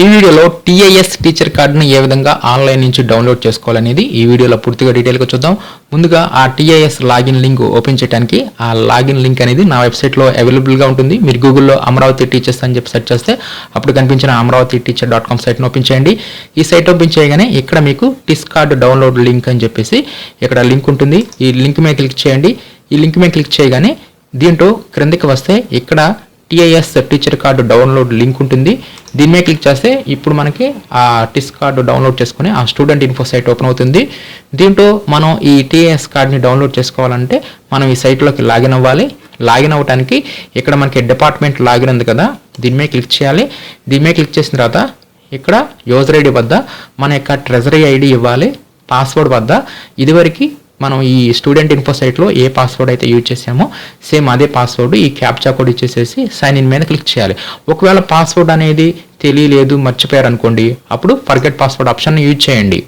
ఈ వీడియోలో TIS teacher కార్డును ఏ విధంగా ఆన్లైన్ నుంచి డౌన్లోడ్ చేసుకోవాలనేది ఈ వీడియోలో పూర్తిగా డీటెయిల్గా చూద్దాం. ముందుగా ఆ టీఐఎస్ లాగిన్ లింక్ ఓపెన్ చేయడానికి ఆ లాగిన్ లింక్ అనేది నా వెబ్సైట్లో అవైలబుల్గా ఉంటుంది. మీరు గూగుల్లో అమరావతి టీచర్స్ అని చెప్పి సెర్చ్ చేస్తే అప్పుడు కనిపించిన అమరావతి టీచర్ డాట్ కామ్ సైట్ని ఓపెన్ చేయండి. ఈ సైట్ ఓపెన్ చేయగానే ఇక్కడ మీకు టిస్ కార్డు డౌన్లోడ్ లింక్ అని చెప్పేసి ఇక్కడ లింక్ ఉంటుంది. ఈ లింక్ మీద క్లిక్ చేయండి. ఈ లింక్ మీద క్లిక్ చేయగానే దీంట్లో క్రిందకి వస్తే ఇక్కడ TIS teacher card download link ఉంటుంది. దీని మీద క్లిక్ చేస్తే ఇప్పుడు మనకి ఆ టిస్ కార్డు డౌన్లోడ్ చేసుకుని ఆ స్టూడెంట్ ఇన్ఫో సైట్ ఓపెన్ అవుతుంది. దీంట్లో మనం ఈ టిఐఎస్ కార్డ్ని డౌన్లోడ్ చేసుకోవాలంటే మనం ఈ సైట్లోకి లాగిన్ అవ్వాలి. లాగిన్ అవ్వడానికి ఇక్కడ మనకి డిపార్ట్మెంట్ లాగిన్ ఉంది కదా. దీని మీద క్లిక్ చేయాలి. దీని మీద క్లిక్ చేసిన తర్వాత ఇక్కడ యూజర్ ఐడి వద్ద మన యొక్క ట్రెజరీ ఐడి ఇవ్వాలి. పాస్వర్డ్ వద్ద. ఇదివరకు మనం ఈ స్టూడెంట్ ఇన్ఫో సైట్లో ఏ పాస్వర్డ్ అయితే యూజ్ చేసామో సేమ్ అదే పాస్వర్డ్ ఈ క్యాప్చా కోడ్ ఇచ్చేసేసి సైన్ ఇన్ మీద క్లిక్ చేయాలి. ఒకవేళ పాస్వర్డ్ అనేది తెలియలేదు మర్చిపోయారు అనుకోండి అప్పుడు ఫర్గెట్ పాస్వర్డ్ ఆప్షన్ యూజ్ చేయండి.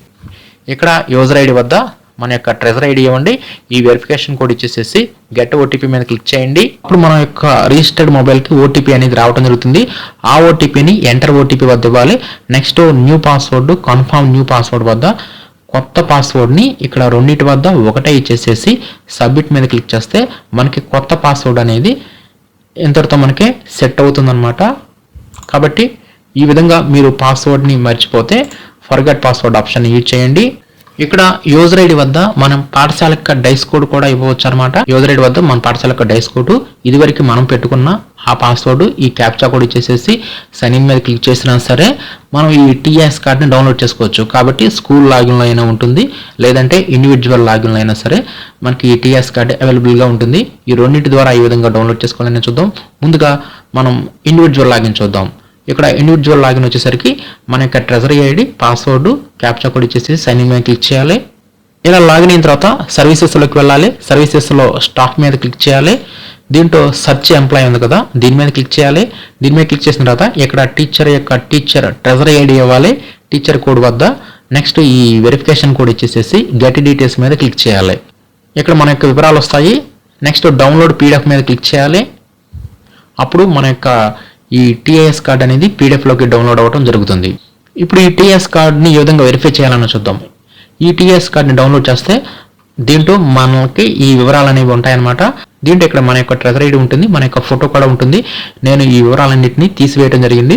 ఇక్కడ యూజర్ ఐడి వద్ద మన యొక్క ట్రెజర్ ఐడి ఇవ్వండి ఈ వెరిఫికేషన్ కోడ్ ఇచ్చేసేసి గెట్ ఓటీపీ మీద క్లిక్ చేయండి. అప్పుడు మన యొక్క రిజిస్టర్డ్ మొబైల్కి ఓటీపీ అనేది రావడం జరుగుతుంది. ఆ ఓటీపీని ఎంటర్ ఓటీపీ వద్ద ఇవ్వాలి. Next new password confirm new password వద్ద కొత్త పాస్వర్డ్ని ఇక్కడ రెండింటి వద్ద ఒకటే ఇచ్చేసేసి సబ్మిట్ మీద క్లిక్ చేస్తే మనకి కొత్త పాస్వర్డ్ అనేది ఇంతటితో మనకి సెట్ అవుతుందన్నమాట. కాబట్టి ఈ విధంగా మీరు పాస్వర్డ్ని మర్చిపోతే ఫర్గట్ పాస్వర్డ్ ఆప్షన్ యూజ్ చేయండి. ఇక్కడ యూజర్ ఐడి వద్ద మనం పాఠశాల యొక్క డైస్ కోడ్ కూడా ఇవ్వవచ్చు అనమాట యూజర్ ఐడి వద్ద మన పాఠశాల యొక్క డైస్ కోడ్. ఇదివరకు మనం పెట్టుకున్న ఆ పాస్వర్డ్ ఈ క్యాప్చా కోడ్ ఇచ్చేసేసి సైన్ ఇన్ మీద క్లిక్ చేసినా సరే మనం ఈ టీఎస్ కార్డ్ని డౌన్లోడ్ చేసుకోవచ్చు. కాబట్టి స్కూల్ లాగిన్లో అయినా ఉంటుంది లేదంటే ఇండివిజువల్ లాగిన్లో అయినా సరే మనకి ఈ టీఎస్ కార్డ్ అవైలబుల్గా ఉంటుంది. ఈ రెండింటి ద్వారా ఈ విధంగా డౌన్లోడ్ చేసుకోవాలని చూద్దాం. ముందుగా మనం ఇండివిజువల్ లాగిన్ చూద్దాం. ఇక్కడ ఇండివిజువల్ లాగిన్ వచ్చేసరికి మన యొక్క treasury ID password captcha code ఇచ్చేసి సైన్ ఇన్ మీద క్లిక్ చేయాలి. ఇలా లాగిన్ అయిన తర్వాత సర్వీసెస్లోకి వెళ్ళాలి. సర్వీసెస్లో స్టాక్ మీద క్లిక్ చేయాలి. దీంట్లో సర్చ్ ఎంప్లాయ్ ఉంది కదా దీని మీద క్లిక్ చేయాలి. దీని మీద క్లిక్ చేసిన తర్వాత ఇక్కడ టీచర్ యొక్క టీచర్ ట్రెజరీ ఐడి ఇవ్వాలి. టీచర్ కోడ్ వద్ద. నెక్స్ట్ ఈ వెరిఫికేషన్ కోడ్ ఇచ్చేసేసి గెట్ డీటెయిల్స్ మీద క్లిక్ చేయాలి. ఇక్కడ మన యొక్క వివరాలు వస్తాయి. నెక్స్ట్ డౌన్లోడ్ పీడిఎఫ్ మీద క్లిక్ చేయాలి. అప్పుడు మన యొక్క ఈ టీఐఎస్ కార్డ్ అనేది పీడిఎఫ్లోకి డౌన్లోడ్ అవ్వడం జరుగుతుంది. ఇప్పుడు ఈ టీఎస్ కార్డ్ని ఏ విధంగా వెరిఫై చేయాలని చూద్దాం. ఈ టీఎస్ కార్డ్ని డౌన్లోడ్ చేస్తే దీంట్లో మనకి ఈ వివరాలు అనేవి ఉంటాయన్నమాట. దీంట్లో ఇక్కడ మన యొక్క ట్రెజర్ ఐడి ఉంటుంది మన యొక్క ఫోటో కూడా ఉంటుంది. నేను ఈ వివరాలన్నింటినీ తీసివేయడం జరిగింది.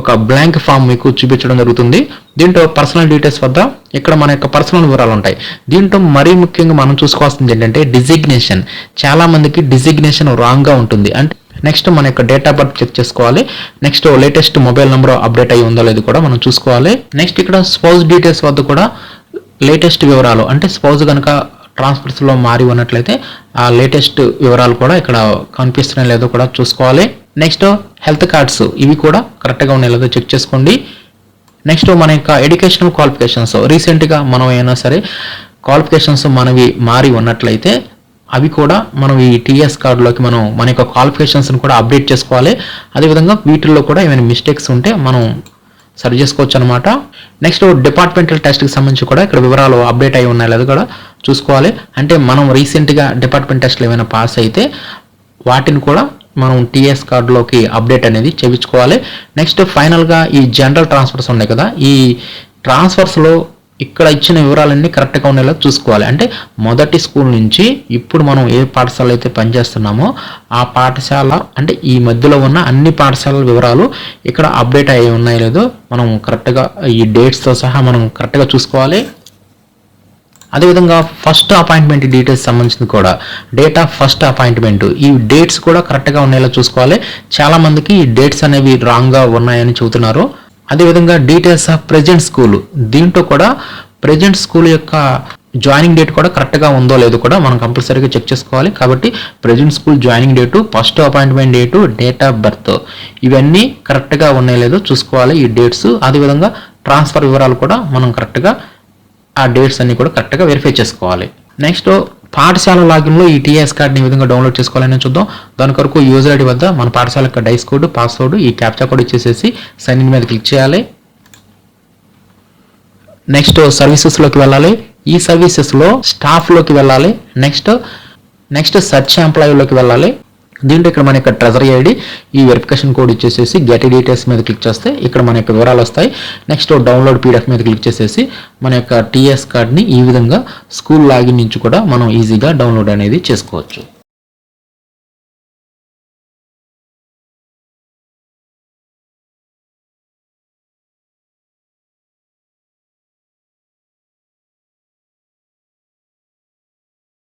ఒక బ్లాంక్ ఫామ్ మీకు చూపించడం జరుగుతుంది. దీంట్లో పర్సనల్ డీటెయిల్స్ వద్ద ఇక్కడ మన యొక్క పర్సనల్ వివరాలు ఉంటాయి. దీంట్లో మరీ ముఖ్యంగా మనం చూసుకోవాల్సింది ఏంటంటే డిజిగ్నేషన్. చాలామందికి డిజిగ్నేషన్ రాంగ్గా ఉంటుంది. అంటే నెక్స్ట్ మన యొక్క డేట్ ఆఫ్ బర్త్ చెక్ చేసుకోవాలి. Next latest mobile number update అయ్యి ఉందో లేదో కూడా మనం చూసుకోవాలి. నెక్స్ట్ ఇక్కడ స్పౌజ్ డీటెయిల్స్ వద్ద కూడా లేటెస్ట్ వివరాలు అంటే స్పౌజ్ కనుక ట్రాన్స్ఫర్స్లో మారి ఉన్నట్లయితే ఆ లేటెస్ట్ వివరాలు కూడా ఇక్కడ కనిపిస్తున్నాయి లేదో కూడా చూసుకోవాలి. నెక్స్ట్ హెల్త్ కార్డ్స్ ఇవి కూడా కరెక్ట్గా ఉన్నాయి లేదో చెక్ చేసుకోండి. నెక్స్ట్ మన యొక్క ఎడ్యుకేషనల్ క్వాలిఫికేషన్స్ రీసెంట్గా మనం అయినా సరే క్వాలిఫికేషన్స్ మనవి మారి ఉన్నట్లయితే అవి కూడా మనం ఈ టీఎస్ కార్డులోకి మనం మన యొక్క క్వాలిఫికేషన్స్ని కూడా అప్డేట్ చేసుకోవాలి. అదేవిధంగా వీటిల్లో కూడా ఏమైనా మిస్టేక్స్ ఉంటే మనం సరి చేసుకోవచ్చు అనమాట నెక్స్ట్ డిపార్ట్మెంటల్ టెస్ట్కి సంబంధించి కూడా ఇక్కడ వివరాలు అప్డేట్ అయి ఉన్నాయి. లేదు కూడా చూసుకోవాలి. అంటే మనం రీసెంట్గా డిపార్ట్మెంట్ టెస్ట్లు ఏమైనా పాస్ అయితే వాటిని కూడా మనం టీఎస్ కార్డులోకి అప్డేట్ అనేది చేయించుకోవాలి. నెక్స్ట్ ఫైనల్గా ఈ జనరల్ ట్రాన్స్ఫర్స్ ఉన్నాయి కదా? ఈ ట్రాన్స్ఫర్స్లో ఇక్కడ ఇచ్చిన వివరాలన్నీ కరెక్ట్గా ఉండేలా చూసుకోవాలి. అంటే మొదటి స్కూల్ నుంచి ఇప్పుడు మనం ఏ పాఠశాల అయితే పనిచేస్తున్నామో ఆ పాఠశాల అంటే ఈ మధ్యలో ఉన్న అన్ని పాఠశాలల వివరాలు ఇక్కడ అప్డేట్ అయ్యి ఉన్నాయో లేదో మనం కరెక్ట్గా ఈ డేట్స్తో సహా మనం కరెక్ట్గా చూసుకోవాలి. అదేవిధంగా ఫస్ట్ అపాయింట్మెంట్ డీటెయిల్స్ సంబంధించింది కూడా. డేట్ ఆఫ్ ఫస్ట్ అపాయింట్మెంట్ ఈ డేట్స్ కూడా కరెక్ట్గా ఉండేలా చూసుకోవాలి. చాలా మందికి ఈ డేట్స్ అనేవి రాంగ్గా ఉన్నాయని చెబుతున్నారు. అదేవిధంగా డీటెయిల్స్ ఆఫ్ ప్రజెంట్ స్కూల్ దీంట్లో కూడా ప్రెజెంట్ స్కూల్ యొక్క జాయినింగ్ డేట్ కూడా కరెక్ట్గా ఉందో లేదో కూడా మనం కంపల్సరీగా చెక్ చేసుకోవాలి. కాబట్టి present school joining date first appointment date date of birth ఇవన్నీ కరెక్ట్గా ఉన్నాయో లేదో చూసుకోవాలి ఈ డేట్స్ అదేవిధంగా ట్రాన్స్ఫర్ వివరాలు కూడా మనం కరెక్ట్గా ఆ డేట్స్ అన్నీ కూడా కరెక్ట్గా వెరిఫై చేసుకోవాలి. నెక్స్ట్ పాఠశాల లాగిన్లో ఈ టీఎస్ కార్డ్ని ఈ విధంగా డౌన్లోడ్ చేసుకోవాలని చూద్దాం. దాని కొరకు యూజర్ ఐడి వద్ద మన పాఠశాల యొక్క డైస్ కోడ్ పాస్వర్డ్ ఈ క్యాప్చా కోడ్ ఇచ్చేసేసి సైన్ ఇన్ మీద క్లిక్ చేయాలి. నెక్స్ట్ సర్వీసెస్లోకి వెళ్ళాలి. ఈ సర్వీసెస్లో స్టాఫ్లోకి వెళ్ళాలి. నెక్స్ట్ నెక్స్ట్ సర్చ్ ఎంప్లాయీలోకి వెళ్ళాలి. దీంట్లో ఇక్కడ మన యొక్క ట్రెజరీ ఐడి ఈ వెరిఫికేషన్ కోడ్ ఇచ్చేసేసి గెట్ డీటెయిల్స్ మీద క్లిక్ చేస్తే ఇక్కడ మన యొక్క వివరాలు వస్తాయి. నెక్స్ట్ డౌన్లోడ్ పీడిఎఫ్ మీద క్లిక్ చేసేసి మన యొక్క టీఎస్ కార్డ్ని ఈ విధంగా స్కూల్ లాగిన్ నుంచి కూడా మనం ఈజీగా డౌన్లోడ్ అనేది చేసుకోవచ్చు.